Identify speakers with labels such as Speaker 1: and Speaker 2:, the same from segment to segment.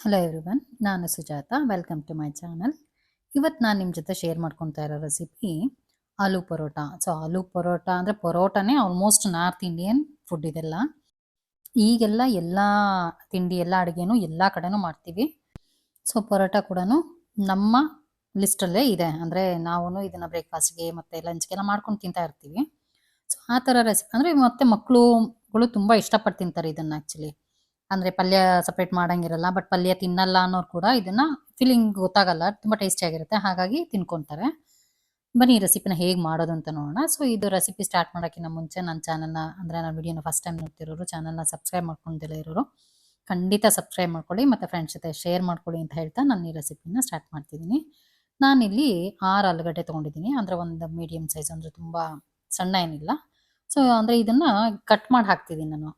Speaker 1: Hello everyone ನಾನು Sujata welcome to my channel ಇವತ್ತು ನಾನು ನಿಮ್ಮ ಜೊತೆ ಶೇರ್ ಮಾಡ್ಕೊತಾ ಇರೋ ರೆಸಿಪಿ ಆಲೂ ಪರೋಟ. ಸೊ ಆಲೂ ಪರೋಟ ಅಂದರೆ ಪರೋಟನೇ ಆಲ್ಮೋಸ್ಟ್ ನಾರ್ತ್ ಇಂಡಿಯನ್ ಫುಡ್ ಇದೆಲ್ಲ. ಈಗೆಲ್ಲ ಎಲ್ಲ ತಿಂಡಿ, ಎಲ್ಲ ಅಡುಗೆನೂ ಎಲ್ಲ ಕಡೆನೂ ಮಾಡ್ತೀವಿ. ಸೊ ಪರೋಟ ಕೂಡ ನಮ್ಮ ಲಿಸ್ಟಲ್ಲೇ ಇದೆ. ಅಂದರೆ ನಾವು ಇದನ್ನು ಬ್ರೇಕ್ಫಾಸ್ಟ್ಗೆ ಮತ್ತು ಲಂಚ್ಗೆಲ್ಲ ಮಾಡ್ಕೊಂಡು ತಿಂತಾ ಇರ್ತೀವಿ. ಸೊ ಆ ಥರ ರೆಸಿಪಿ ಅಂದರೆ ಮತ್ತೆ ಮಕ್ಕಳುಗಳು ತುಂಬ ಇಷ್ಟಪಟ್ಟು ತಿಂತಾರೆ ಇದನ್ನು ಆ್ಯಕ್ಚುಲಿ ಅಂದರೆ ಪಲ್ಯ ಸಪ್ರೇಟ್ ಮಾಡಂಗಿರಲ್ಲ ಬಟ್ ಪಲ್ಯ ತಿನ್ನಲ್ಲ ಅನ್ನೋರು ಕೂಡ ಇದನ್ನ ಫೀಲಿಂಗ್ ಗೊತ್ತಾಗಲ್ಲ, ತುಂಬ ಟೇಸ್ಟಿಯಾಗಿರುತ್ತೆ ಹಾಗಾಗಿ ತಿನ್ಕೊಂತಾರೆ. ಬನ್ನಿ ಈ ರೆಸಿಪಿನ ಹೇಗೆ ಮಾಡೋದು ಅಂತ ನೋಡೋಣ. ಸೊ ಇದು ರೆಸಿಪಿ ಸ್ಟಾರ್ಟ್ ಮಾಡೋಕ್ಕಿಂತ ಮುಂಚೆ ನನ್ನ ಚಾನಲ್ನ ಅಂದರೆ ನನ್ನ ವಿಡಿಯೋನ ಫಸ್ಟ್ ಟೈಮ್ ನೋಡ್ತಿರೋರು ಚಾನಲ್ನ ಸಬ್ಸ್ಕ್ರೈಬ್ ಮಾಡ್ಕೊಂಡಿಲ್ಲ ಇರೋರು, ಖಂಡಿತ ಸಬ್ಸ್ಕ್ರೈಬ್ ಮಾಡ್ಕೊಳ್ಳಿ, ಮತ್ತು ಫ್ರೆಂಡ್ಸ್ ಜೊತೆ ಶೇರ್ ಮಾಡ್ಕೊಳ್ಳಿ ಅಂತ ಹೇಳ್ತಾ ನಾನು ಈ ರೆಸಿಪಿನ ಸ್ಟಾರ್ಟ್ ಮಾಡ್ತಿದ್ದೀನಿ. ನಾನಿಲ್ಲಿ ಆರು ಆಲೂಗಡ್ಡೆ ತೊಗೊಂಡಿದ್ದೀನಿ, ಅಂದರೆ ಒಂದು ಮೀಡಿಯಮ್ ಸೈಜ್ ಅಂದರೆ ತುಂಬ ಸಣ್ಣ ಏನಿಲ್ಲ. ಸೊ ಅಂದರೆ ಇದನ್ನು ಕಟ್ ಮಾಡಿ ಹಾಕ್ತಿದ್ದೀನಿ ನಾನು.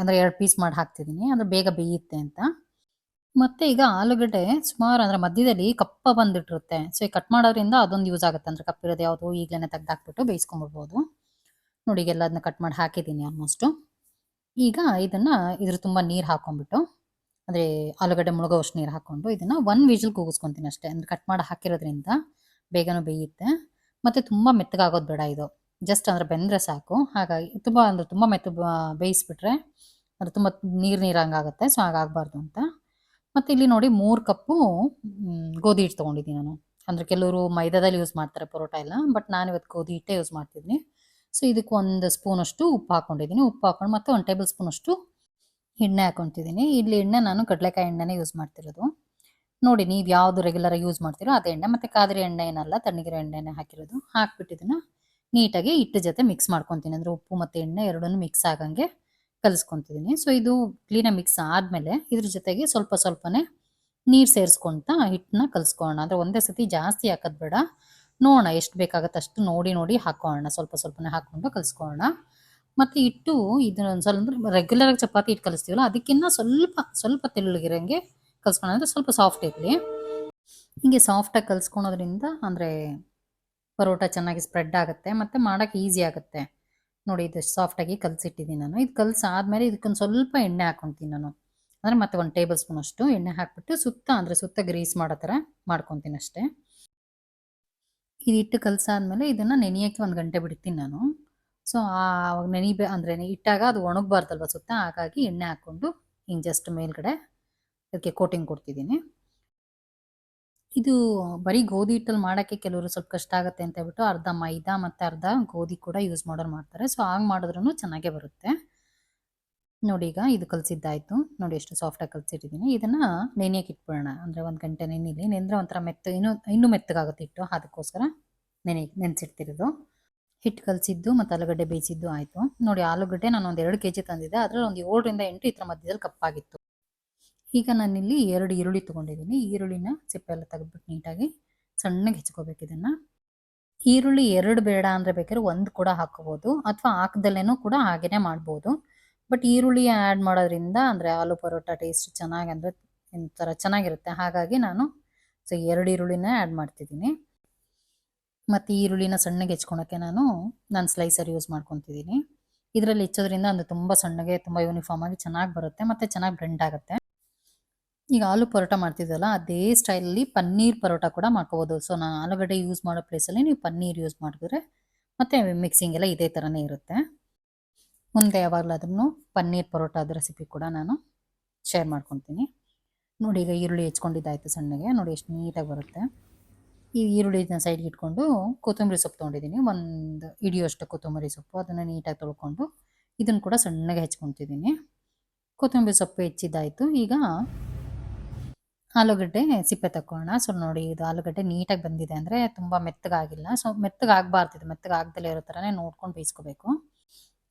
Speaker 1: ಅಂದ್ರೆ ಎರಡು ಪೀಸ್ ಮಾಡಿ ಹಾಕ್ತಿದ್ದೀನಿ ಅಂದ್ರೆ ಬೇಗ ಬೇಯುತ್ತೆ ಅಂತ. ಮತ್ತೆ ಈಗ ಆಲೂಗಡ್ಡೆ ಸುಮಾರು ಅಂದ್ರೆ ಮಧ್ಯದಲ್ಲಿ ಕಪ್ಪ ಬಂದಿಟ್ಟಿರುತ್ತೆ. ಸೊ ಈ ಕಟ್ ಮಾಡೋದ್ರಿಂದ ಅದೊಂದು ಯೂಸ್ ಆಗುತ್ತೆ. ಅಂದ್ರೆ ಕಪ್ಪಿರೋದು ಯಾವುದು ಈಗಲೇ ತೆಗ್ದಾಕ್ಬಿಟ್ಟು ಬೇಯಿಸ್ಕೊಂಡ್ಬಿಡ್ಬೋದು ನೋಡಿ ಈಗೆಲ್ಲ ಅದನ್ನ ಕಟ್ ಮಾಡಿ ಹಾಕಿದ್ದೀನಿ ಆಲ್ಮೋಸ್ಟು ಈಗ ಇದನ್ನ ಇದ್ರ ತುಂಬ ನೀರು ಹಾಕೊಂಡ್ಬಿಟ್ಟು, ಅಂದರೆ ಆಲೂಗಡ್ಡೆ ಮುಳುಗೋವಷ್ಟು ನೀರು ಹಾಕೊಂಡು ಇದನ್ನ ಒನ್ ವಿಜಲ್ ಕೂಗಿಸ್ಕೊತೀನಿ ಅಷ್ಟೇ. ಅಂದ್ರೆ ಕಟ್ ಮಾಡಿ ಹಾಕಿರೋದ್ರಿಂದ ಬೇಗನೂ ಬೇಯುತ್ತೆ. ಮತ್ತೆ ತುಂಬ ಮೆತ್ತಗಾಗೋದು ಬೇಡ ಇದು. ಜಸ್ಟ್ ಅಂದರೆ ಬೆಂದರೆ ಸಾಕು. ಹಾಗಾಗಿ ತುಂಬ ಅಂದರೆ ತುಂಬ ಮೆತ್ತು ಬೇಯಿಸ್ಬಿಟ್ರೆ ಅದು ತುಂಬ ನೀರು ನೀರಂಗಾಗುತ್ತೆ ಸೊ ಹಾಗಾಗಬಾರ್ದು ಅಂತ. ಮತ್ತು ಇಲ್ಲಿ ನೋಡಿ ಮೂರು ಕಪ್ಪು ಗೋಧಿ ಹಿಟ್ಟು ತೊಗೊಂಡಿದ್ದೀನಿ ನಾನು. ಅಂದರೆ ಕೆಲವರು ಮೈದಾದಲ್ಲಿ ಯೂಸ್ ಮಾಡ್ತಾರೆ ಪರೋಟ ಎಲ್ಲ, ಬಟ್ ನಾನು ಇವತ್ತು ಗೋಧಿ ಹಿಟ್ಟೇ ಯೂಸ್ ಮಾಡ್ತಿದ್ದೀನಿ. ಸೊ ಇದಕ್ಕೆ ಒಂದು ಸ್ಪೂನಷ್ಟು ಉಪ್ಪು ಹಾಕ್ಕೊಂಡಿದ್ದೀನಿ ಉಪ್ಪು ಹಾಕೊಂಡು ಮತ್ತು ಒಂದು ಟೇಬಲ್ ಸ್ಪೂನಷ್ಟು ಎಣ್ಣೆ ಹಾಕ್ಕೊತಿದ್ದೀನಿ ಇಲ್ಲಿ ಎಣ್ಣೆ ನಾನು ಕಡಲೆಕಾಯಿ ಎಣ್ಣೆನೇ ಯೂಸ್ ಮಾಡ್ತಿರೋದು. ನೋಡಿ ನೀವು ಯಾವುದು ರೆಗ್ಯುಲರ್ ಯೂಸ್ ಮಾಡ್ತೀರೋ ಅದೇ ಎಣ್ಣೆ. ಮತ್ತು ಕಾದ್ರಿ ಎಣ್ಣೆ ಏನಲ್ಲ ತಣ್ಣಗಿರೋ ಎಣ್ಣೆನೇ ಹಾಕಿರೋದು. ಹಾಕ್ಬಿಟ್ಟು ಇದನ್ನು ನೀಟಾಗಿ ಹಿಟ್ಟು ಜೊತೆ ಮಿಕ್ಸ್ ಮಾಡ್ಕೊತೀನಿ. ಅಂದರೆ ಉಪ್ಪು ಮತ್ತು ಎಣ್ಣೆ ಎರಡನ್ನೂ ಮಿಕ್ಸ್ ಆಗಂಗೆ ಕಲಿಸ್ಕೊತಿದ್ದೀನಿ. ಸೊ ಇದು ಕ್ಲೀನಾಗಿ ಮಿಕ್ಸ್ ಆದಮೇಲೆ ಇದ್ರ ಜೊತೆಗೆ ಸ್ವಲ್ಪ ಸ್ವಲ್ಪನೇ ನೀರು ಸೇರಿಸ್ಕೊಳ್ತಾ ಹಿಟ್ಟನ್ನ ಕಲಿಸ್ಕೊಳ್ಳೋಣ. ಅಂದರೆ ಒಂದೇ ಸತಿ ಜಾಸ್ತಿ ಹಾಕೋದು ಬೇಡ. ನೋಡೋಣ ಎಷ್ಟು ಬೇಕಾಗತ್ತೆ ಅಷ್ಟು ನೋಡಿ ನೋಡಿ ಹಾಕೋಣ ಸ್ವಲ್ಪ ಸ್ವಲ್ಪನೇ ಹಾಕ್ಕೊಂಡು ಕಲಿಸ್ಕೊಳ್ಳೋಣ. ಮತ್ತು ಹಿಟ್ಟು ಇದನ್ನ ಸ್ವಲ್ಪ ರೆಗ್ಯುಲರಾಗಿ ಚಪಾತಿ ಹಿಟ್ಟು ಕಲಿಸ್ತೀವಲ್ಲ ಅದಕ್ಕಿಂತ ಸ್ವಲ್ಪ ಸ್ವಲ್ಪ ತೆಳ್ಳಗಿರಂಗೆ ಕಲಿಸ್ಕೊಳ್ಳೋಣ. ಅಂದರೆ ಸ್ವಲ್ಪ ಸಾಫ್ಟ್ ಇರಲಿ. ಹಿಂಗೆ ಸಾಫ್ಟಾಗಿ ಕಲಿಸ್ಕೊಳೋದ್ರಿಂದ ಅಂದರೆ ಪರೋಟ ಚೆನ್ನಾಗಿ ಸ್ಪ್ರೆಡ್ ಆಗುತ್ತೆ, ಮತ್ತು ಮಾಡೋಕ್ಕೆ ಈಸಿ ಆಗುತ್ತೆ. ನೋಡಿ ಇದು ಸಾಫ್ಟಾಗಿ ಕಲಸಿಟ್ಟಿದ್ದೀನಿ ನಾನು. ಇದು ಕಲಸಾದ್ಮೇಲೆ ಇದಕ್ಕೊಂದು ಸ್ವಲ್ಪ ಎಣ್ಣೆ ಹಾಕ್ಕೊತೀನಿ ನಾನು. ಅಂದರೆ ಮತ್ತೆ ಒಂದು ಟೇಬಲ್ ಸ್ಪೂನ್ ಅಷ್ಟು ಎಣ್ಣೆ ಹಾಕ್ಬಿಟ್ಟು ಸುತ್ತ, ಅಂದರೆ ಸುತ್ತ ಗ್ರೀಸ್ ಮಾಡೋ ಥರ ಮಾಡ್ಕೊತೀನಿ ಅಷ್ಟೇ. ಇದು ಹಿಟ್ಟು ಕಲಸಾದ್ಮೇಲೆ ಇದನ್ನು ನೆನೆಯೋಕ್ಕೆ ಒಂದು ಗಂಟೆ ಬಿಡ್ತೀನಿ ನಾನು. ಸೊ ಆವಾಗ ನೆನಿಬೇ, ಅಂದರೆ ಇಟ್ಟಾಗ ಅದು ಒಣಗಬಾರ್ದಲ್ವ ಸುತ್ತ? ಹಾಗಾಗಿ ಎಣ್ಣೆ ಹಾಕ್ಕೊಂಡು ಹಿಂಗೆ ಜಸ್ಟ್ ಮೇಲ್ಗಡೆ ಅದಕ್ಕೆ ಕೋಟಿಂಗ್ ಕೊಡ್ತಿದ್ದೀನಿ. ಇದು ಬರೀ ಗೋಧಿ ಹಿಟ್ಟಲ್ಲಿ ಮಾಡೋಕ್ಕೆ ಕೆಲವರು ಸ್ವಲ್ಪ ಕಷ್ಟ ಆಗುತ್ತೆ ಅಂತ ಹೇಳ್ಬಿಟ್ಟು ಅರ್ಧ ಮೈದಾ ಮತ್ತು ಅರ್ಧ ಗೋಧಿ ಕೂಡ ಯೂಸ್ ಮಾಡೋರು ಮಾಡ್ತಾರೆ. ಸೊ ಹಾಗೆ ಮಾಡಿದ್ರೂ ಚೆನ್ನಾಗೇ ಬರುತ್ತೆ. ನೋಡಿ ಈಗ ಇದು ಕಲಸಿದ್ದಾಯಿತು. ನೋಡಿ ಎಷ್ಟು ಸಾಫ್ಟಾಗಿ ಕಲಸಿಟ್ಟಿದ್ದೀನಿ ಇದನ್ನು ನೆನೆಯಕ್ಕೆ ಇಟ್ಬಿಡೋಣ. ಅಂದರೆ ಒಂದು ಗಂಟೆ ನೆನೆಲಿ ನೆಂದರೆ ಒಂಥರ ಮೆತ್ತ, ಇನ್ನೂ ಇನ್ನೂ ಮೆತ್ತಗಾಗುತ್ತೆ ಹಿಟ್ಟು. ಅದಕ್ಕೋಸ್ಕರ ನೆನೆ, ನೆನೆಸಿಡ್ತಿರೋದು. ಹಿಟ್ಟು ಕಲಸಿದ್ದು ಮತ್ತು ಆಲೂಗಡ್ಡೆ ಬೇಯಿಸಿದ್ದು ಆಯಿತು. ನೋಡಿ ಆಲೂಗಡ್ಡೆ ನಾನು ಒಂದು ಎರಡು ಕೆ ಜಿ ತಂದಿದ್ದೆ. ಅದರಲ್ಲಿ ಒಂದು ಏಳರಿಂದ ಎಂಟು ಥರ ಮಧ್ಯದಲ್ಲಿ ಕಪ್ಪಾಗಿತ್ತು. ಈಗ ನಾನಿಲ್ಲಿ ಎರಡು ಈರುಳ್ಳಿ ತೊಗೊಂಡಿದ್ದೀನಿ. ಈರುಳ್ಳಿನ ಸಿಪ್ಪೆ ಎಲ್ಲ ತೆಗೆದ್ಬಿಟ್ಟು ನೀಟಾಗಿ ಸಣ್ಣಗೆ ಹೆಚ್ಕೋಬೇಕು ಇದನ್ನು. ಈರುಳ್ಳಿ ಎರಡು ಬೇಡ ಅಂದರೆ ಬೇಕಾದ್ರೆ ಒಂದು ಕೂಡ ಹಾಕೋಬೋದು ಅಥವಾ ಹಾಕ್ದಲ್ಲೇನೂ ಕೂಡ ಹಾಗೇನೆ ಮಾಡ್ಬೋದು. ಬಟ್ ಈರುಳ್ಳಿ ಆ್ಯಡ್ ಮಾಡೋದ್ರಿಂದ ಅಂದರೆ ಆಲೂ ಪರೋಟ ಟೇಸ್ಟ್ ಚೆನ್ನಾಗಿ ಅಂದರೆ ಒಂಥರ ಚೆನ್ನಾಗಿರುತ್ತೆ. ಹಾಗಾಗಿ ನಾನು ಸೊ ಎರಡು ಈರುಳ್ಳಿನ ಆ್ಯಡ್ ಮಾಡ್ತಿದ್ದೀನಿ. ಮತ್ತು ಈರುಳ್ಳಿನ ಸಣ್ಣಗೆ ಹೆಚ್ಕೊಳಕ್ಕೆ ನಾನು ನಾನು ಸ್ಲೈಸರ್ ಯೂಸ್ ಮಾಡ್ಕೊತಿದ್ದೀನಿ. ಇದರಲ್ಲಿ ಹೆಚ್ಚೋದ್ರಿಂದ ಅಂದರೆ ತುಂಬ ಸಣ್ಣಗೆ ತುಂಬ ಯೂನಿಫಾರ್ಮ್ ಆಗಿ ಚೆನ್ನಾಗಿ ಬರುತ್ತೆ ಮತ್ತು ಚೆನ್ನಾಗಿ ಬ್ರೆಂಡ್ ಆಗುತ್ತೆ. ಈಗ ಆಲೂ ಪರೋಟ ಮಾಡ್ತಿದ್ದಲ್ಲ ಅದೇ ಸ್ಟೈಲಲ್ಲಿ ಪನ್ನೀರ್ ಪರೋಟ ಕೂಡ ಮಾಡ್ಕೋಬೋದು. ಸೊ ನಾನು ಆಲೂಗಡ್ಡೆ ಯೂಸ್ ಮಾಡೋ ಪ್ಲೇಸಲ್ಲಿ ನೀವು ಪನ್ನೀರ್ ಯೂಸ್ ಮಾಡಿದ್ರೆ ಮತ್ತು ಮಿಕ್ಸಿಂಗ್ ಎಲ್ಲ ಇದೇ ಥರನೇ ಇರುತ್ತೆ. ಮುಂದೆ ಯಾವಾಗಲಾದ್ರೂ ಪನ್ನೀರ್ ಪರೋಟದ ರೆಸಿಪಿ ಕೂಡ ನಾನು ಶೇರ್ ಮಾಡ್ಕೊತೀನಿ. ನೋಡಿ, ಈಗ ಈರುಳ್ಳಿ ಹೆಚ್ಕೊಂಡಿದ್ದಾಯಿತು ಸಣ್ಣಗೆ. ನೋಡಿ, ಎಷ್ಟು ನೀಟಾಗಿ ಬರುತ್ತೆ. ಈ ಈರುಳ್ಳಿನ ಸೈಡ್ಗೆ ಇಟ್ಕೊಂಡು ಕೊತ್ತಂಬರಿ ಸೊಪ್ಪು ತೊಗೊಂಡಿದ್ದೀನಿ. ಒಂದು ಹಿಡಿಯೋಷ್ಟು ಕೊತ್ತಂಬರಿ ಸೊಪ್ಪು. ಅದನ್ನು ನೀಟಾಗಿ ತೊಳ್ಕೊಂಡು ಇದನ್ನು ಕೂಡ ಸಣ್ಣಗೆ ಹೆಚ್ಕೊತಿದ್ದೀನಿ ಕೊತ್ತಂಬರಿ ಸೊಪ್ಪು ಹೆಚ್ಚಿದ್ದಾಯಿತು. ಈಗ ಆಲೂಗಡ್ಡೆ ಸಿಪ್ಪೆ ತಕ್ಕೊಳ್ಳೋಣ ಸೊ ನೋಡಿ ಇದು ಆಲೂಗಡ್ಡೆ ನೀಟಾಗಿ ಬಂದಿದೆ ಅಂದರೆ ತುಂಬ ಮೆತ್ತಗಾಗಿಲ್ಲ. ಸೊ ಮೆತ್ತಗಾಗಬಾರ್ದು ಇದು ಮೆತ್ತಗಾಗ್ದಲೇ ಇರೋ ಥರನೇ ನೋಡ್ಕೊಂಡು ಬೇಯಿಸ್ಕೋಬೇಕು.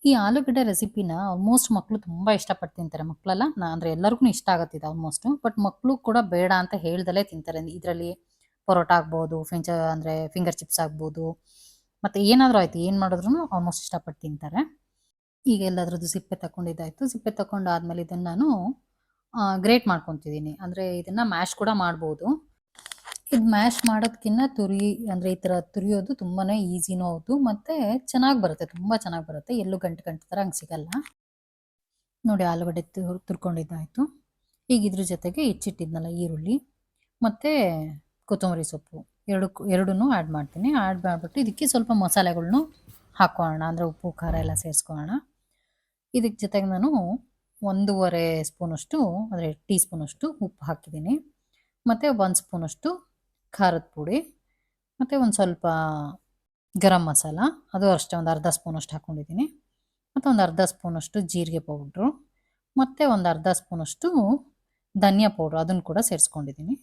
Speaker 1: ಈ ಆಲೂಗಡ್ಡೆ ರೆಸಿಪಿನ ಆಲ್ಮೋಸ್ಟ್ ಮಕ್ಕಳು ತುಂಬ ಇಷ್ಟಪಟ್ಟು ತಿಂತಾರೆ. ಮಕ್ಕಳೆಲ್ಲ ನಾ ಅಂದರೆ ಎಲ್ಲರಿಗೂ ಇಷ್ಟ ಆಗುತ್ತೆ ಇದು ಆಲ್ಮೋಸ್ಟು ಬಟ್ ಮಕ್ಕಳು ಕೂಡ ಬೇಡ ಅಂತ ಹೇಳ್ದಲೇ ತಿಂತಾರೆ. ಇದರಲ್ಲಿ ಪರೋಟ ಆಗ್ಬೋದು ಫಿಂಚ ಅಂದರೆ ಫಿಂಗರ್ ಚಿಪ್ಸ್ ಆಗ್ಬೋದು. ಮತ್ತು ಏನಾದರೂ ಆಯಿತು, ಏನು ಮಾಡಿದ್ರು ಆಲ್ಮೋಸ್ಟ್ ಇಷ್ಟಪಟ್ಟು ತಿಂತಾರೆ. ಈಗ ಎಲ್ಲದ್ರದ್ದು ಸಿಪ್ಪೆ ತಗೊಂಡಿದ್ದಾಯಿತು ಸಿಪ್ಪೆ ತಗೊಂಡು ಆದಮೇಲೆ ಇದನ್ನು ನಾನು ಗ್ರೇಟ್ ಮಾಡ್ಕೊತಿದ್ದೀನಿ ಅಂದರೆ ಇದನ್ನು ಮ್ಯಾಶ್ ಕೂಡ ಮಾಡ್ಬೋದು. ಇದು ಮ್ಯಾಶ್ ಮಾಡೋದಕ್ಕಿಂತ ತುರಿ, ಅಂದರೆ ಈ ಥರ ತುರಿಯೋದು ತುಂಬಾ ಈಸಿನೂ ಹೌದು. ಮತ್ತು ಚೆನ್ನಾಗಿ ಬರುತ್ತೆ, ತುಂಬ ಚೆನ್ನಾಗಿ ಬರುತ್ತೆ. ಎಲ್ಲೂ ಗಂಟು ಗಂಟು ಥರ ಹಂಗೆ ಸಿಗಲ್ಲ. ನೋಡಿ, ಆಲೂಗಡ್ಡೆ ತುರ್, ತುರ್ಕೊಂಡಿದ್ದಾಯಿತು. ಈಗ ಇದ್ರ ಜೊತೆಗೆ ಹೆಚ್ಚಿಟ್ಟಿದ್ನಲ್ಲ ಈರುಳ್ಳಿ, ಮತ್ತು ಕೊತ್ತಂಬರಿ ಸೊಪ್ಪು. ಎರಡು ಎರಡೂ ಆ್ಯಡ್ ಮಾಡ್ತೀನಿ. ಆ್ಯಡ್ ಮಾಡಿಬಿಟ್ಟು ಇದಕ್ಕೆ ಸ್ವಲ್ಪ ಮಸಾಲೆಗಳ್ನು ಹಾಕೋಣ ಅಂದರೆ ಉಪ್ಪು, ಖಾರ ಎಲ್ಲ ಸೇರಿಸ್ಕೊಳ್ಳೋಣ. ಇದಕ್ಕೆ ಜೊತೆಗೆ ನಾನು ಒಂದೂವರೆ ಸ್ಪೂನಷ್ಟು, ಅಂದರೆ ಟೀ ಸ್ಪೂನಷ್ಟು ಉಪ್ಪು ಹಾಕಿದ್ದೀನಿ. ಮತ್ತು ಒಂದು ಸ್ಪೂನಷ್ಟು ಖಾರದ ಪುಡಿ, ಮತ್ತು ಒಂದು ಸ್ವಲ್ಪ ಗರಂ ಮಸಾಲ, ಅದು ಅಷ್ಟೇ, ಒಂದು ಅರ್ಧ ಸ್ಪೂನಷ್ಟು ಹಾಕ್ಕೊಂಡಿದ್ದೀನಿ ಮತ್ತು ಒಂದು ಅರ್ಧ ಸ್ಪೂನಷ್ಟು ಜೀರಿಗೆ ಪೌಡ್ರು, ಮತ್ತು ಒಂದು ಅರ್ಧ ಸ್ಪೂನಷ್ಟು ಧನಿಯಾ ಪೌಡ್ರು, ಅದನ್ನು ಕೂಡ ಸೇರಿಸ್ಕೊಂಡಿದ್ದೀನಿ.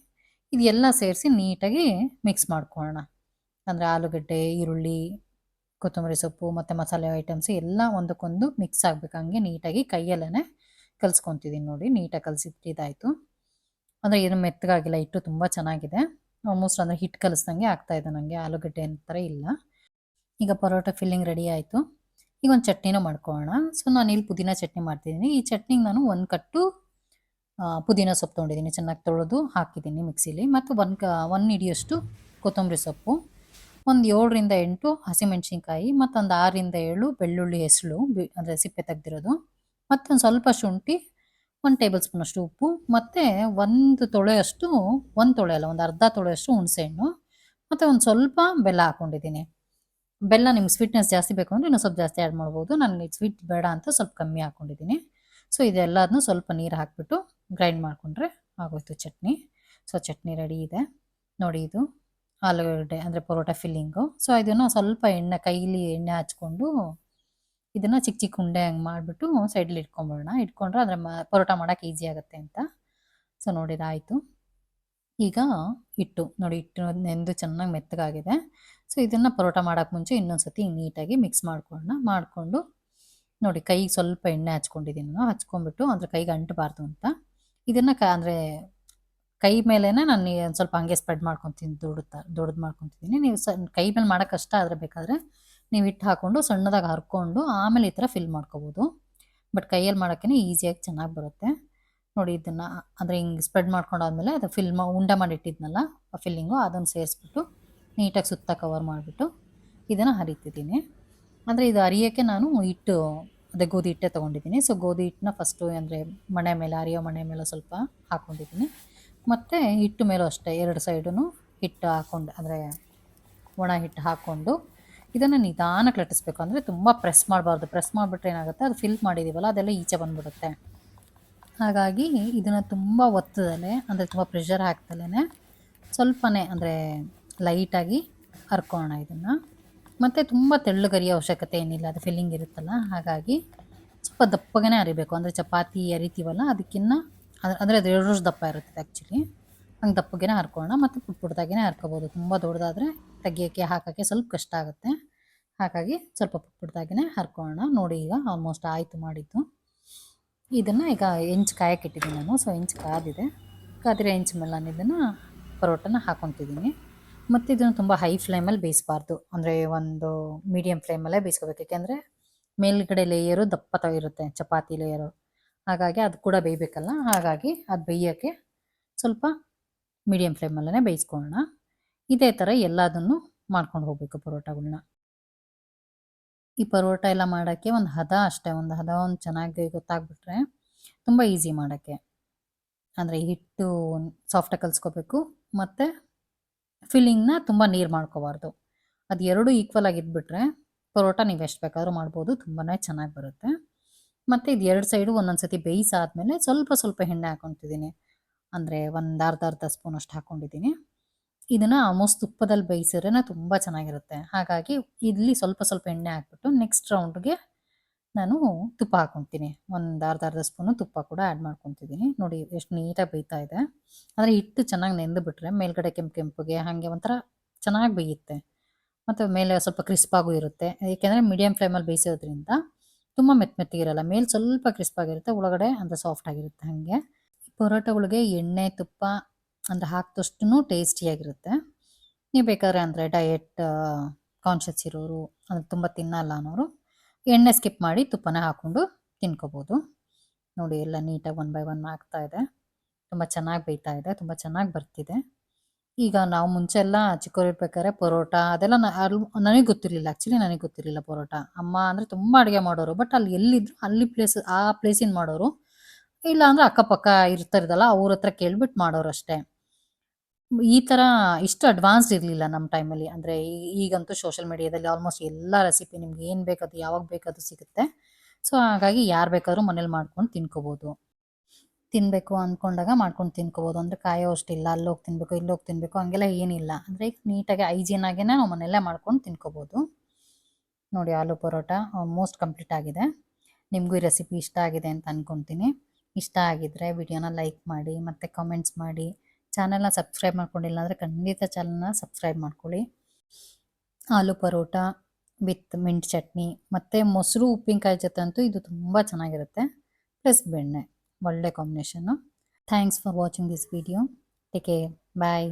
Speaker 1: ಇದೆಲ್ಲ ಸೇರಿಸಿ ನೀಟಾಗಿ ಮಿಕ್ಸ್ ಮಾಡ್ಕೊಳ್ಳೋಣ. ಅಂದರೆ ಆಲೂಗಡ್ಡೆ, ಈರುಳ್ಳಿ, ಕೊತ್ತಂಬರಿ ಸೊಪ್ಪು, ಮತ್ತು ಮಸಾಲೆ ಐಟಮ್ಸ್ ಎಲ್ಲ ಒಂದಕ್ಕೊಂದು ಮಿಕ್ಸ್ ಆಗಬೇಕು, ಹಂಗೆ ನೀಟಾಗಿ ಕೈಯಲ್ಲೇ ಕಲಿಸ್ಕೊತಿದ್ದೀನಿ ನೋಡಿ, ನೀಟಾಗಿ ಕಲಸಿಟ್ಟಿದ್ದಾಯಿತು ಅಂದರೆ ಏನು ಮೆತ್ತಗಾಗಿಲ್ಲ, ಹಿಟ್ಟು ತುಂಬ ಚೆನ್ನಾಗಿದೆ. ಆಲ್ಮೋಸ್ಟ್ ಅಂದರೆ ಹಿಟ್ಟು ಕಲಿಸ್ದಂಗೆ ಆಗ್ತಾಯಿದೆ ನನಗೆ ಆಲೂಗಡ್ಡೆ ಥರ ಇಲ್ಲ. ಈಗ ಪರೋಟ ಫಿಲ್ಲಿಂಗ್ ರೆಡಿ ಆಯಿತು. ಈಗ ಒಂದು ಚಟ್ನಿನೂ ಮಾಡ್ಕೊಳ್ಳೋಣ ಸೊ ನಾನು ಇಲ್ಲಿ ಪುದೀನ ಚಟ್ನಿ ಮಾಡ್ತಿದ್ದೀನಿ ಈ ಚಟ್ನಿಗೆ ನಾನು ಒಂದು ಕಟ್ಟು ಪುದೀನ ಸೊಪ್ಪು ತೊಗೊಂಡಿದ್ದೀನಿ ಚೆನ್ನಾಗಿ ತೊಳೆದು ಹಾಕಿದ್ದೀನಿ ಮಿಕ್ಸಿಲಿ. ಮತ್ತು ಒಂದು ಕ ಒಂದು ಹಿಡಿಯಷ್ಟು ಕೊತ್ತಂಬರಿ ಸೊಪ್ಪು. ಒಂದು ಏಳರಿಂದ ಎಂಟು ಹಸಿಮೆಣ್ಸಿನ್ಕಾಯಿ. ಮತ್ತೊಂದು ಆರರಿಂದ ಏಳು ಬೆಳ್ಳುಳ್ಳಿ ಹೆಸಳು ಅಂದರೆ ಸಿಪ್ಪೆ ತೆಗ್ದಿರೋದು. ಮತ್ತೊಂದು ಸ್ವಲ್ಪ ಶುಂಠಿ, ಒಂದು ಟೇಬಲ್ ಸ್ಪೂನಷ್ಟು ಉಪ್ಪು, ಮತ್ತು ಒಂದು ತೊಳೆಯಷ್ಟು, ಒಂದು ತೊಳೆ ಅಲ್ಲ, ಒಂದು ಅರ್ಧ ತೊಳೆಯಷ್ಟು ಹುಣಸೆಹಣ್ಣು, ಮತ್ತು ಒಂದು ಸ್ವಲ್ಪ ಬೆಲ್ಲ ಹಾಕೊಂಡಿದ್ದೀನಿ. ಬೆಲ್ಲ ನಿಮ್ಗೆ ಸ್ವೀಟ್ನೆಸ್ ಜಾಸ್ತಿ ಬೇಕು ಅಂದರೆ ಇನ್ನೂ ಸ್ವಲ್ಪ ಜಾಸ್ತಿ ಆ್ಯಡ್ ಮಾಡ್ಬೋದು. ನನಗೆ ಸ್ವೀಟ್ ಬೇಡ ಅಂತ ಸ್ವಲ್ಪ ಕಮ್ಮಿ ಹಾಕ್ಕೊಂಡಿದ್ದೀನಿ ಸೊ ಇದೆಲ್ಲದನ್ನೂ ಸ್ವಲ್ಪ ನೀರು ಹಾಕಿಬಿಟ್ಟು ಗ್ರೈಂಡ್ ಮಾಡಿಕೊಂಡ್ರೆ ಆಗೋಯ್ತು ಚಟ್ನಿ. ಸೊ ಚಟ್ನಿ ರೆಡಿ ಇದೆ. ನೋಡಿ ಇದು ಆಲೂಗಡ್ಡೆ ಅಂದರೆ ಪರೋಟ ಫಿಲ್ಲಿಂಗು ಸೊ ಇದನ್ನು ಸ್ವಲ್ಪ ಎಣ್ಣೆ, ಕೈಲಿ ಎಣ್ಣೆ ಹಚ್ಕೊಂಡು ಇದನ್ನು ಚಿಕ್ಕ ಚಿಕ್ಕ ಉಂಡೆ ಹಂಗೆ ಮಾಡಿಬಿಟ್ಟು ಸೈಡಲ್ಲಿ ಇಟ್ಕೊಂಬಿಡೋಣ ಇಟ್ಕೊಂಡ್ರೆ ಅದರ ಮ, ಪರೋಟ ಮಾಡೋಕೆ ಈಸಿ ಆಗುತ್ತೆ ಅಂತ. ಸೊ ನೋಡಿದಾಯಿತು ಈಗ ಹಿಟ್ಟು. ನೋಡಿ, ಹಿಟ್ಟು ನೆಂದು ಚೆನ್ನಾಗಿ ಮೆತ್ತಗಾಗಿದೆ. ಸೊ ಇದನ್ನು ಪರೋಟ ಮಾಡೋಕೆ ಮುಂಚೆ ಇನ್ನೊಂದು ಸತಿ ನೀಟಾಗಿ ಮಿಕ್ಸ್ ಮಾಡ್ಕೊಳ್ಳೋಣ. ಮಾಡಿಕೊಂಡು ನೋಡಿ, ಕೈಗೆ ಸ್ವಲ್ಪ ಎಣ್ಣೆ ಹಚ್ಕೊಂಡಿದ್ದೀನಿ ನಾನು. ಹಚ್ಕೊಂಡ್ಬಿಟ್ಟು ಅಂದರೆ ಕೈಗೆ ಅಂಟಬಾರ್ದು ಅಂತ. ಇದನ್ನು ಕ, ಅಂದರೆ ಕೈ ಮೇಲೇ ನಾನು ಸ್ವಲ್ಪ ಹಂಗೆ ಸ್ಪ್ರೆಡ್ ಮಾಡ್ಕೊತೀನಿ ದೊಡ್ಡ ದೊಡ್ಡದು ಮಾಡ್ಕೊತಿದ್ದೀನಿ ನೀವು ಸ, ಕೈ ಮೇಲೆ ಮಾಡೋಕೆ ಕಷ್ಟ ಆದರೆ ಬೇಕಾದರೆ ನೀವು ಹಿಟ್ಟು ಹಾಕ್ಕೊಂಡು ಸಣ್ಣದಾಗಿ ಹರ್ಕೊಂಡು ಆಮೇಲೆ ಈ ಥರ ಫಿಲ್ ಮಾಡ್ಕೋಬೋದು. ಬಟ್ ಕೈಯಲ್ಲಿ ಮಾಡೋಕ್ಕೇ ಈಸಿಯಾಗಿ ಚೆನ್ನಾಗಿ ಬರುತ್ತೆ. ನೋಡಿ ಇದನ್ನು, ಅಂದರೆ ಹಿಂಗೆ ಸ್ಪ್ರೆಡ್ ಮಾಡ್ಕೊಂಡಾದ್ಮೇಲೆ ಅದು ಫಿಲ್ ಮಾ, ಉಂಡ ಮಾಡಿ ಇಟ್ಟಿದ್ನಲ್ಲ, ಆ ಫಿಲ್ಲಿಂಗು ಅದನ್ನು ಸೇರಿಸ್ಬಿಟ್ಟು ನೀಟಾಗಿ ಸುತ್ತ ಕವರ್ ಮಾಡಿಬಿಟ್ಟು ಇದನ್ನು ಹರಿತಿದ್ದೀನಿ. ಅಂದರೆ ಇದು ಅರಿಯೋಕ್ಕೆ ನಾನು ಹಿಟ್ಟು, ಅದೇ ಗೋಧಿ ಹಿಟ್ಟೆ ತೊಗೊಂಡಿದ್ದೀನಿ. ಸೊ ಗೋಧಿ ಹಿಟ್ಟನ್ನ ಫಸ್ಟು ಅಂದರೆ ಮಣೆ ಮೇಲೆ ಅರಿಯೋ ಮಣೆ ಮೇಲೆ ಸ್ವಲ್ಪ ಹಾಕ್ಕೊಂಡಿದ್ದೀನಿ ಮತ್ತು ಹಿಟ್ಟು ಮೇಲೂ ಅಷ್ಟೇ, ಎರಡು ಸೈಡೂ ಹಿಟ್ಟು ಹಾಕ್ಕೊಂಡು ಅಂದರೆ ಒಣ ಹಿಟ್ಟು ಹಾಕ್ಕೊಂಡು ಇದನ್ನು ನಿಧಾನಕ್ಕೆ ಲಟ್ಟಿಸ್ಬೇಕು ಅಂದರೆ ತುಂಬ ಪ್ರೆಸ್ ಮಾಡಬಾರ್ದು. ಪ್ರೆಸ್ ಮಾಡಿಬಿಟ್ರೆ ಏನಾಗುತ್ತೆ? ಅದು ಫಿಲ್ ಮಾಡಿದ್ದೀವಲ್ಲ ಅದೆಲ್ಲ ಈಚೆ ಬಂದ್ಬಿಡುತ್ತೆ. ಹಾಗಾಗಿ ಇದನ್ನು ತುಂಬ ಒತ್ತದಲ್ಲೇ, ಅಂದರೆ ತುಂಬ ಪ್ರೆಷರ್ ಹಾಕ್ದಲೇ ಸ್ವಲ್ಪನೇ, ಅಂದರೆ ಲೈಟಾಗಿ ಹರ್ಕೋಣ ಇದನ್ನು. ಮತ್ತು ತುಂಬ ತೆಳ್ಳಗರಿಯ ಅವಶ್ಯಕತೆ ಏನಿಲ್ಲ. ಅದು ಫಿಲ್ಲಿಂಗ್ ಇರುತ್ತಲ್ಲ, ಹಾಗಾಗಿ ಸ್ವಲ್ಪ ದಪ್ಪಗೇ ಅರಿಬೇಕು ಅಂದರೆ ಚಪಾತಿ ಅರಿತೀವಲ್ಲ ಅದಕ್ಕಿಂತ ಅಂದರೆ ಅದು ಎರಡು ದಪ್ಪ ಇರುತ್ತೆ ಆ್ಯಕ್ಚುಲಿ ಹಂಗೆ ದಪ್ಪಗೇ ಹರ್ಕೊಳ್ಳೋಣ ಮತ್ತು ಪುಟ್ಟ ಪುಟ್ಟದಾಗೇ ಹರ್ಕೋಬೋದು. ತುಂಬ ದೊಡ್ಡದಾದರೆ ತೆಗಿಯೋಕ್ಕೆ, ಹಾಕೋಕ್ಕೆ ಸ್ವಲ್ಪ ಕಷ್ಟ ಆಗುತ್ತೆ. ಹಾಗಾಗಿ ಸ್ವಲ್ಪ ಪುಟ್ ಪುಟ್ಟದಾಗೇ ಹರ್ಕೊಳ್ಳೋಣ. ನೋಡಿ ಈಗ ಆಲ್ಮೋಸ್ಟ್ ಆಯಿತು ಮಾಡಿದ್ದು. ಇದನ್ನು ಈಗ ಹೆಂಚು ಕಾಯಕ್ಕೆ ಇಟ್ಟಿದ್ದೀನಿ ನಾನು. ಸೊ ಹೆಂಚು ಕಾದಿದೆ. ಕಾದಿರೋ ಹೆಂಚು ಮೇಲೆ ನಾನು ಇದನ್ನು ಪರೋಟನ ಹಾಕೊತಿದ್ದೀನಿ. ಮತ್ತು ಇದನ್ನು ತುಂಬ ಹೈ ಫ್ಲೇಮಲ್ಲಿ ಬೇಯಿಸಬಾರ್ದು. ಅಂದರೆ ಒಂದು ಮೀಡಿಯಮ್ ಫ್ಲೇಮಲ್ಲೇ ಬೇಯಿಸ್ಕೋಬೇಕು. ಯಾಕೆಂದರೆ ಮೇಲ್ಗಡೆ ಲೇಯರು ದಪ್ಪ ಇರುತ್ತೆ, ಚಪಾತಿ ಲೇಯರು ಹಾಗಾಗಿ ಅದು ಕೂಡ ಬೇಯಬೇಕಲ್ಲ. ಹಾಗಾಗಿ ಅದು ಬೇಯೋಕ್ಕೆ ಸ್ವಲ್ಪ ಮೀಡಿಯಮ್ ಫ್ಲೇಮಲ್ಲೇ ಬೇಯಿಸ್ಕೊಳ್ಳೋಣ. ಇದೇ ಥರ ಎಲ್ಲದನ್ನು ಮಾಡ್ಕೊಂಡು ಹೋಗಬೇಕು ಪರೋಟಗಳನ್ನ ಈ ಪರೋಟ ಎಲ್ಲ ಮಾಡೋಕ್ಕೆ ಒಂದು ಹದ ಅಷ್ಟೇ, ಒಂದು ಹದ ಒಂದು ಚೆನ್ನಾಗಿ ಗೊತ್ತಾಗ್ಬಿಟ್ರೆ ತುಂಬ ಈಸಿ ಮಾಡೋಕ್ಕೆ. ಅಂದರೆ ಹಿಟ್ಟು ಸಾಫ್ಟಾಗಿ ಕಲಿಸ್ಕೋಬೇಕು, ಮತ್ತು ಫಿಲ್ಲಿಂಗ್ನ ತುಂಬ ನೀರು ಮಾಡ್ಕೋಬಾರ್ದು. ಅದು ಎರಡೂ ಈಕ್ವಲ್ ಆಗಿದ್ಬಿಟ್ರೆ ಪರೋಟ ನೀವು ಎಷ್ಟು ಬೇಕಾದರೂ ಮಾಡ್ಬೋದು ತುಂಬಾ ಚೆನ್ನಾಗಿ ಬರುತ್ತೆ. ಮತ್ತು ಇದು ಎರಡು ಸೈಡು ಒಂದೊಂದು ಸತಿ ಬೇಯಿಸಾದ್ಮೇಲೆ ಸ್ವಲ್ಪ ಸ್ವಲ್ಪ ಎಣ್ಣೆ ಹಾಕೊತಿದ್ದೀನಿ. ಅಂದರೆ ಒಂದು ಅರ್ಧ ಅರ್ಧ ಸ್ಪೂನ್ ಅಷ್ಟು ಹಾಕ್ಕೊಂಡಿದ್ದೀನಿ ಇದನ್ನು ಆಲ್ಮೋಸ್ಟ್ ತುಪ್ಪದಲ್ಲಿ ಬೇಯಿಸಿದ್ರೆ ತುಂಬ ಚೆನ್ನಾಗಿರುತ್ತೆ. ಹಾಗಾಗಿ ಇಲ್ಲಿ ಸ್ವಲ್ಪ ಸ್ವಲ್ಪ ಎಣ್ಣೆ ಹಾಕ್ಬಿಟ್ಟು ನೆಕ್ಸ್ಟ್ ರೌಂಡ್ಗೆ ನಾನು ತುಪ್ಪ ಹಾಕ್ಕೊತೀನಿ ಒಂದು ಅರ್ಧ ಅರ್ಧ ಸ್ಪೂನು ತುಪ್ಪ ಕೂಡ ಆ್ಯಡ್ ಮಾಡ್ಕೊತಿದ್ದೀನಿ. ನೋಡಿ ಎಷ್ಟು ನೀಟಾಗಿ ಬೇಯ್ತಾ ಇದೆ. ಆದರೆ ಹಿಟ್ಟು ಚೆನ್ನಾಗಿ ನೆಂದು ಬಿಟ್ರೆ ಮೇಲ್ಗಡೆ ಕೆಂಪು ಕೆಂಪುಗೆ ಹಾಗೆ ಒಂಥರ ಚೆನ್ನಾಗಿ ಬೇಯುತ್ತೆ. ಮತ್ತು ಮೇಲೆ ಸ್ವಲ್ಪ ಕ್ರಿಸ್ಪಾಗೂ ಇರುತ್ತೆ. ಏಕೆಂದರೆ ಮೀಡಿಯಮ್ ಫ್ಲೇಮಲ್ಲಿ ಬೇಯಿಸೋದ್ರಿಂದ ತುಂಬ ಮೆತ್ತ ಮೆತ್ತಗಿರಲ್ಲ. ಮೇಲೆ ಸ್ವಲ್ಪ ಕ್ರಿಸ್ಪಾಗಿರುತ್ತೆ ಒಳಗಡೆ ಅಂತ ಸಾಫ್ಟ್ ಆಗಿರುತ್ತೆ ಹಾಗೆ. ಪರೋಟಗಳಿಗೆ ಎಣ್ಣೆ, ತುಪ್ಪ ಅಂದರೆ ಹಾಕಿದಷ್ಟು ಟೇಸ್ಟಿಯಾಗಿರುತ್ತೆ. ನೀವು ಬೇಕಾದ್ರೆ ಅಂದರೆ ಡಯೆಟ್ ಕಾನ್ಷಿಯಸ್ ಇರೋರು, ಅಂದರೆ ತುಂಬ ತಿನ್ನಲ್ಲ ಅನ್ನೋರು ಎಣ್ಣೆ ಸ್ಕಿಪ್ ಮಾಡಿ ತುಪ್ಪನ ಹಾಕ್ಕೊಂಡು ತಿನ್ಕೋಬೋದು. ನೋಡಿ ಎಲ್ಲ ನೀಟಾಗಿ ಒನ್ ಬೈ ಒನ್ ಆಗ್ತಾ ಇದೆ. ತುಂಬ ಚೆನ್ನಾಗಿ ಬೇಯ್ತಾ ಇದೆ, ತುಂಬ ಚೆನ್ನಾಗಿ ಬರ್ತಿದೆ. ಈಗ ನಾವು ಮುಂಚೆ ಎಲ್ಲ ಚಿಕ್ಕವರಿರ್ಬೇಕಾದ್ರೆ ಪರೋಟ, ಅದೆಲ್ಲ ನನಗೆ ಗೊತ್ತಿರಲಿಲ್ಲ ಆ್ಯಕ್ಚುಲಿ ನನಗೆ ಗೊತ್ತಿರಲಿಲ್ಲ ಪರೋಟ. ಅಮ್ಮ ಅಂದರೆ ತುಂಬ ಅಡುಗೆ ಮಾಡೋರು ಬಟ್ ಅಲ್ಲಿ ಎಲ್ಲಿದ್ರು, ಅಲ್ಲಿ ಪ್ಲೇಸ್ ಆ ಪ್ಲೇಸಿನ ಮಾಡೋರು, ಇಲ್ಲ ಅಂದರೆ ಅಕ್ಕಪಕ್ಕ ಇರ್ತಾರದಲ್ಲ ಅವ್ರ ಹತ್ರ ಕೇಳ್ಬಿಟ್ಟು ಮಾಡೋರು ಅಷ್ಟೇ. ಈ ತರ ಇಷ್ಟು ಅಡ್ವಾನ್ಸ್ಡ್ ಇರಲಿಲ್ಲ ನಮ್ಮ ಟೈಮಲ್ಲಿ ಅಂದರೆ ಈಗಂತೂ ಸೋಷಿಯಲ್ ಮೀಡಿಯಾದಲ್ಲಿ ಆಲ್ಮೋಸ್ಟ್ ಎಲ್ಲ ರೆಸಿಪಿ ನಿಮ್ಗೆ ಏನು ಬೇಕದು, ಯಾವಾಗ ಬೇಕದು ಸಿಗುತ್ತೆ. ಸೊ ಹಾಗಾಗಿ ಯಾರು ಬೇಕಾದ್ರೂ ಮನೇಲಿ ಮಾಡ್ಕೊಂಡು ತಿನ್ಕೋಬೋದು. ತಿನ್ನಬೇಕು ಅಂದ್ಕೊಂಡಾಗ ಮಾಡ್ಕೊಂಡು ತಿನ್ಕೋಬೋದು. ಅಂದರೆ ಕಾಯೋ ಅಷ್ಟಿಲ್ಲ ಅಲ್ಲೋಗಿ ತಿನ್ನಬೇಕು ಇಲ್ಲೋಗಿ ತಿನ್ನಬೇಕು ಹಂಗೆಲ್ಲ ಏನಿಲ್ಲ. ಅಂದರೆ ನೀಟಾಗಿ ಆಗಿನ ನಾವು ಮನೆಯಲ್ಲೇ ಮಾಡ್ಕೊಂಡು ತಿನ್ಕೋಬೋದು. ನೋಡಿ ಆಲೂ ಪರೋಟ ಆಲ್ಮೋಸ್ಟ್ ಕಂಪ್ಲೀಟ್ ಆಗಿದೆ. ನಿಮಗೂ ಈ ರೆಸಿಪಿ ಇಷ್ಟ ಆಗಿದೆ ಅಂತ ಅಂದ್ಕೊತೀನಿ ಇಷ್ಟ ಆಗಿದ್ರೆ ವಿಡಿಯೋನ ಲೈಕ್ ಮಾಡಿ, ಮತ್ತೆ ಕಾಮೆಂಟ್ಸ್ ಮಾಡಿ. ಚಾನಲ್ನ ಸಬ್ಸ್ಕ್ರೈಬ್ ಮಾಡ್ಕೊಂಡಿಲ್ಲ ಅಂದರೆ ಖಂಡಿತ ಚಾನಲ್ನ ಸಬ್ಸ್ಕ್ರೈಬ್ ಮಾಡ್ಕೊಳ್ಳಿ. ಆಲೂ ಪರೋಟ ವಿತ್ ಮಿಂಟ್ ಚಟ್ನಿ ಮತ್ತು ಮೊಸರು ಉಪ್ಪಿನಕಾಯಿ ಜೊತೆ ಅಂತೂ ಇದು ತುಂಬ ಚೆನ್ನಾಗಿರುತ್ತೆ. ಪ್ಲಸ್ ಬೆಣ್ಣೆ, ಒಳ್ಳೆ combination. Thanks for watching this video. Take care. Bye.